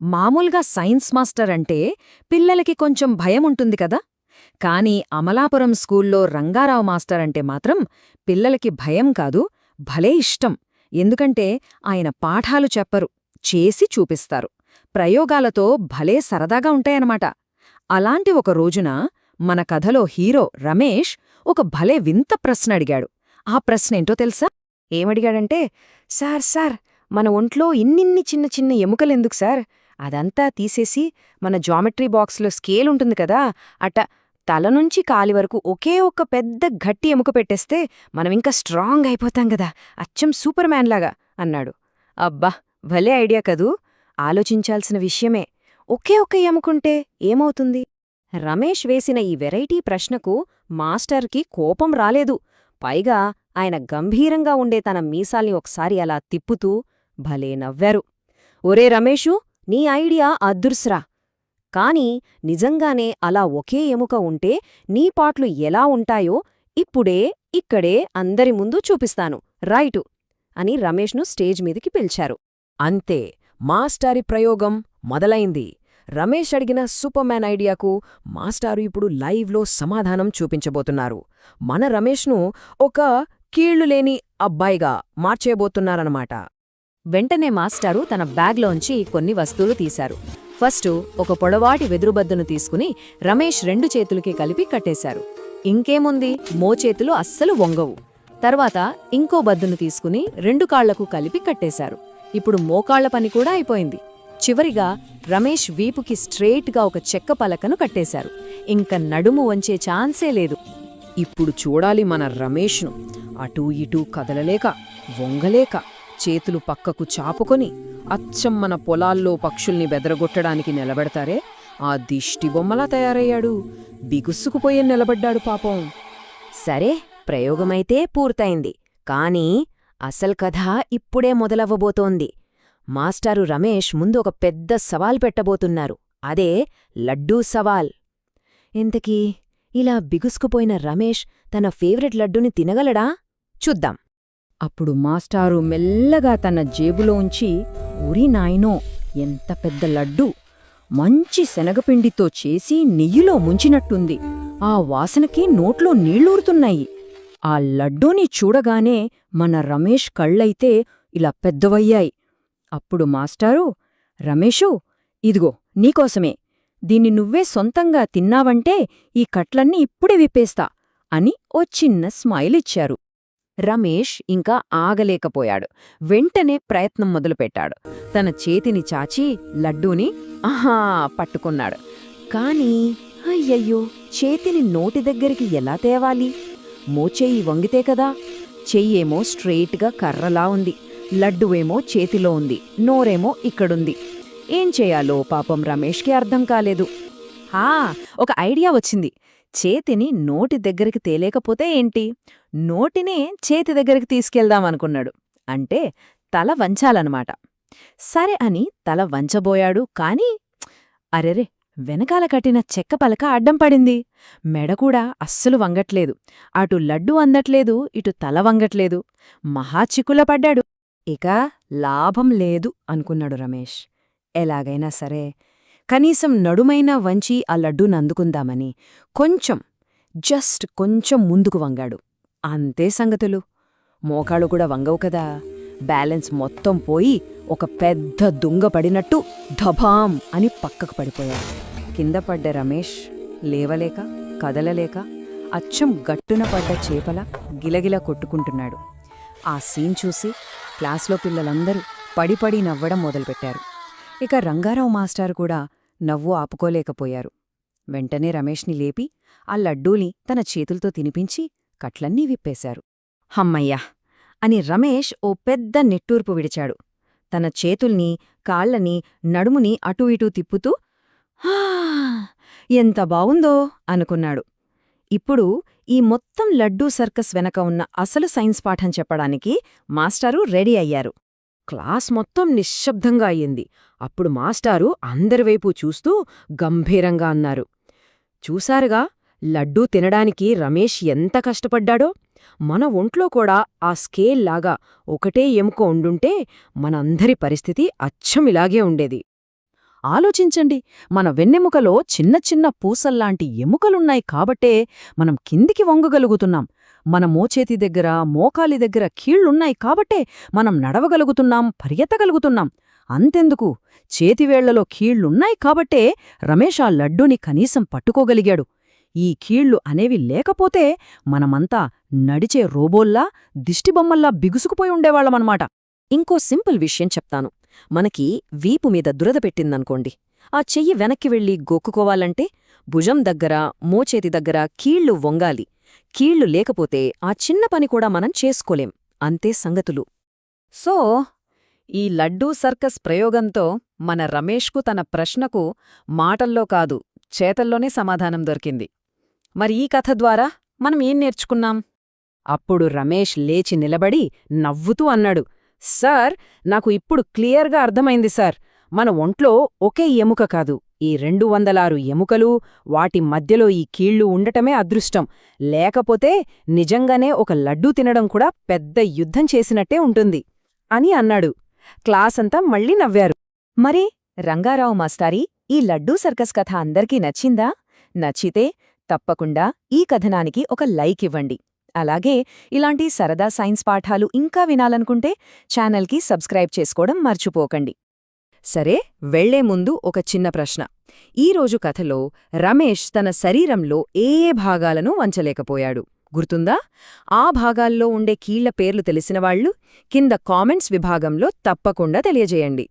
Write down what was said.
మామూలుగా science master అంటే పిల్లలకి కొంచెం భయం ఉంటుంది కదా. కాని అమలాపురం స్కూల్లో రంగారావు మాస్టర్ అంటే మాత్రం పిల్లలకి భయం కాదు భలే ఇష్టం. ఎందుకంటే ఆయన పాఠాలు చెప్పరు చేసి చూపిస్తారు. ప్రయోగాలతో భలే సరదాగా ఉంటాయన్నమాట. అలాంటి ఒక రోజున మన కథలో హీరో రమేష్ ఒక భలే వింత ప్రశ్న అడిగాడు. ఆ ప్రశ్నేంటో తెలుసా? ఏమడిగాడంటే సార్ సార్ మన ఒంట్లో ఇన్నిన్ని చిన్న చిన్న ఎముకలెందుకు సార్? అదంతా తీసేసి మన జామెట్రీ బాక్స్లో స్కేల్ ఉంటుంది కదా అట తల నుంచి కాలి వరకు ఒకే ఒక్క పెద్ద గట్టి ఎముక పెట్టేస్తే మనమింకా స్ట్రాంగ్ అయిపోతాం కదా అచ్చం సూపర్ మ్యాన్లాగా అన్నాడు. అబ్బా భలే ఐడియా కదూ! ఆలోచించాల్సిన విషయమే. ఒకే ఒక్క ఎముకుంటే ఏమవుతుంది? రమేష్ వేసిన ఈ వెరైటీ ప్రశ్నకు మాస్టర్కి కోపం రాలేదు. పైగా ఆయన గంభీరంగా ఉండే తన మీసాల్ని ఒకసారి అలా తిప్పుతూ భలే నవ్వారు. ఒరే రమేషు నీ ఐడియా అదృశ్రా. కాని నిజంగానే అలా ఒకే ఎముక ఉంటే నీ పాట్లు ఎలా ఉంటాయో ఇప్పుడే ఇక్కడే అందరి ముందు చూపిస్తాను. రైటు! అని రమేష్ను స్టేజ్ మీదికి పిలిచారు. అంతే! మాస్టారి ప్రయోగం మొదలైంది. రమేష్ అడిగిన సూపర్మ్యాన్ ఐడియాకు మాస్టారు ఇప్పుడు లైవ్లో సమాధానం చూపించబోతున్నారు. మన రమేష్ను ఒక కీళ్ళులేని అబ్బాయిగా మార్చేయబోతున్నారన్నమాట. వెంటనే మాస్టారు తన బ్యాగ్లోంచి కొన్ని వస్తువులు తీశారు. ఫస్టు ఒక పొడవాటి వెదురుబద్దును తీసుకుని రమేష్ రెండు చేతులకి కలిపి కట్టేశారు. ఇంకేముంది? మోచేతులు అస్సలు వంగవు. తర్వాత ఇంకో బద్దును తీసుకుని రెండు కాళ్ళకు కలిపి కట్టేశారు. ఇప్పుడు మోకాళ్ళ పని కూడా అయిపోయింది. చివరిగా రమేష్ వీపుకి స్ట్రెయిట్గా ఒక చెక్క పలకను కట్టేశారు. ఇంక నడుము వంచే ఛాన్సే లేదు. ఇప్పుడు చూడాలి మన రమేష్ను. అటూ ఇటూ కదలలేక వంగలేక. చేతులు పక్కకు చాపుకొని అచ్చం మన పొలాల్లో పక్షుల్ని బెదరగొట్టడానికి నిలబెడతారే? ఆ దిష్టి బొమ్మలా తయారయ్యాడు. బిగుసుకుపోయే నిలబడ్డాడు పాపం. సరే ప్రయోగమైతే పూర్తయింది. కానీ అసలు కథ ఇప్పుడే మొదలవ్వబోతోంది. మాస్టారు రమేష్ ముందు ఒక పెద్ద సవాల్ పెట్టబోతున్నారు. అదే లడ్డూ సవాల్. ఇంతకీ ఇలా బిగుసుకుపోయిన రమేష్ తన ఫేవరెట్ లడ్డూని తినగలడా? చూద్దాం. అప్పుడు మాస్టారు మెల్లగా తన జేబులో ఉంచి ఉరి నాయనో ఎంత పెద్ద లడ్డు! మంచి శనగపిండితో చేసి నెయ్యిలో ముంచినట్టుంది. ఆ వాసనకి నోట్లో నీళ్ళూరుతున్నాయి ఆ లడ్డూని చూడగానే మన రమేష్ కళ్ళైతే ఇలా పెద్దవయ్యాయి. అప్పుడు మాస్టారు రమేషు ఇదిగో నీకోసమే. దీన్ని నువ్వే సొంతంగా తిన్నావంటే ఈ కట్లన్నీ ఇప్పుడే విప్పేస్తా అని ఓ చిన్న స్మైల్ ఇచ్చారు రమేష్ ఇంకా ఆగలేకపోయాడు. వెంటనే ప్రయత్నం మొదలుపెట్టాడు. తన చేతిని చాచి లడ్డూని ఆహా పట్టుకున్నాడు. కానీ అయ్యయ్యో చేతిని నోటి దగ్గరికి ఎలా తేవాలి? మోచేయి వంగితే కదా? చెయ్యేమో స్ట్రెయిట్గా కర్రలా ఉంది. లడ్డువేమో చేతిలో ఉంది. నోరేమో ఇక్కడుంది. ఏం చేయాలో పాపం రమేష్కి అర్థం కాలేదు. హా! ఒక ఐడియా వచ్చింది. చేతిని నోటి దగ్గరికి తేలేకపోతే ఏంటి? నోటినే చేతి దగ్గరికి తీసుకెళ్దామనుకున్నాడు అంటే తల వంచాలన్నమాట. సరే అని తల వంచబోయాడు కాని అరెరే! వెనకాల కట్టిన చెక్క పలక అడ్డం పడింది. మెడకూడా అస్సలు వంగట్లేదు. అటు లడ్డు అందట్లేదు ఇటు తల వంగట్లేదు. మహాచిక్కుల పడ్డాడు. ఇక లాభం లేదు అనుకున్నాడు రమేష్. ఎలాగైనా సరే కనీసం నడుమైనా వంచి ఆ లడ్డూను అందుకుందామని కొంచెం జస్ట్ కొంచెం ముందుకు వంగాడు. అంతే సంగతులు. మోకాళ్ళు కూడా వంగవు కదా. బ్యాలెన్స్ మొత్తం పోయి ఒక పెద్ద దుంగ పడినట్టు ధభాం అని పక్కకు పడిపోయాడు. కింద పడ్డ రమేష్ లేవలేక కదలలేక అచ్చం గట్టున పడ్డ చేపల గిలగిల కొట్టుకుంటున్నాడు. ఆ సీన్ చూసి క్లాస్లో పిల్లలందరూ పడిపడి నవ్వడం మొదలుపెట్టారు. ఇక రంగారావు మాస్టారు కూడా నవ్వు ఆపుకోలేకపోయారు. వెంటనే రమేష్ని లేపి ఆ లడ్డూని తన చేతులతో తినిపించి కట్లన్నీ విప్పేశారు. హమ్మయ్యా అని రమేష్ ఓ పెద్ద నెట్టూర్పు విడిచాడు. తన చేతుల్ని కాళ్ళని నడుముని అటూ ఇటూ తిప్పుతూ ఎంత బావుందో! అనుకున్నాడు. ఇప్పుడు ఈ మొత్తం లడ్డూ సర్కస్ వెనక ఉన్న అసలు సైన్స్ పాఠం చెప్పడానికి మాస్టారు రెడీ అయ్యారు. క్లాస్ మొత్తం నిశ్శబ్దంగా అయ్యింది. అప్పుడు మాస్టారు అందరివైపు చూస్తూ గంభీరంగా అన్నారు. చూశారుగా లడ్డూ తినడానికి రమేష్ ఎంత కష్టపడ్డాడో? మన ఒంట్లో కూడా ఆ స్కేల్ లాగా ఒకటే ఎముక ఉండుంటే మనందరి పరిస్థితి అచ్చం ఇలాగే ఉండేది. ఆలోచించండి మన వెన్నెముకలో చిన్న చిన్న పూసల్లాంటి ఎముకలున్నాయి కాబట్టే మనం కిందికి వంగగలుగుతున్నాం. మన మోచేతి దగ్గర మోకాలి దగ్గర కీళ్ళున్నాయి కాబట్టే మనం నడవగలుగుతున్నాం పరిగెత్తగలుగుతున్నాం. అంతెందుకు? చేతివేళ్ళలో కీళ్ళున్నాయి కాబట్టే రమేష్ ఆ లడ్డూని కనీసం పట్టుకోగలిగాడు. ఈ కీళ్ళు అనేవి లేకపోతే మనమంతా నడిచే రోబోల్లా దిష్టిబొమ్మల్లా బిగుసుకుపోయి ఉండేవాళ్ళమన్నమాట ఇంకో సింపుల్ విషయం చెప్తాను. మనకి వీపు మీద దురద పెట్టిందనుకోండి. ఆ చెయ్యి వెనక్కి వెళ్ళి గోక్కుకోవాలంటే భుజం దగ్గర మోచేతి దగ్గర కీళ్ళు వంగాలి. కీళ్ళు లేకపోతే ఆ చిన్న పని కూడా మనం చేసుకోలేం. అంతే సంగతులు. సో ఈ లడ్డూ సర్కస్ ప్రయోగంతో మన రమేష్కు తన ప్రశ్నకు మాటల్లో కాదు చేతల్లోనే సమాధానం దొరికింది. మరి ఈ కథ ద్వారా మనం ఏం నేర్చుకున్నాం? అప్పుడు రమేష్ లేచి నిలబడి నవ్వుతూ అన్నాడు సార్ నాకు ఇప్పుడు క్లియర్గా అర్థమైంది సార్. మన ఒంట్లో ఒకే ఎముక కాదు. ఈ రెండు వందలారు ఎముకలు వాటి మధ్యలో ఈ కీళ్ళు ఉండటమే అదృష్టం. లేకపోతే నిజంగానే ఒక లడ్డూ తినడం కూడా పెద్ద యుద్ధం చేసినట్టే ఉంటుంది అని అన్నాడు. క్లాసంతా మళ్ళీ నవ్వారు. మరి రంగారావు మాస్టారి ఈ లడ్డూ సర్కస్ కథ అందరికీ నచ్చిందా? నచ్చితే తప్పకుండా ఈ కథనానికి ఒక లైక్ ఇవ్వండి. అలాగే ఇలాంటి సరదా సైన్స్ పాఠాలు ఇంకా వినాలనుకుంటే ఛానల్కి సబ్స్క్రైబ్ చేసుకోవడం మర్చిపోకండి. సరే వెళ్ళే ముందు ఒక చిన్న ప్రశ్న. ఈరోజు కథలో రమేష్ తన శరీరంలో ఏ ఏ భాగాలను వంచలేకపోయాడు. గుర్తుందా? ఆ భాగాల్లో ఉండే కీళ్ళ పేర్లు తెలిసినవాళ్ళు కింద కామెంట్స్ విభాగంలో తప్పకుండా తెలియజేయండి.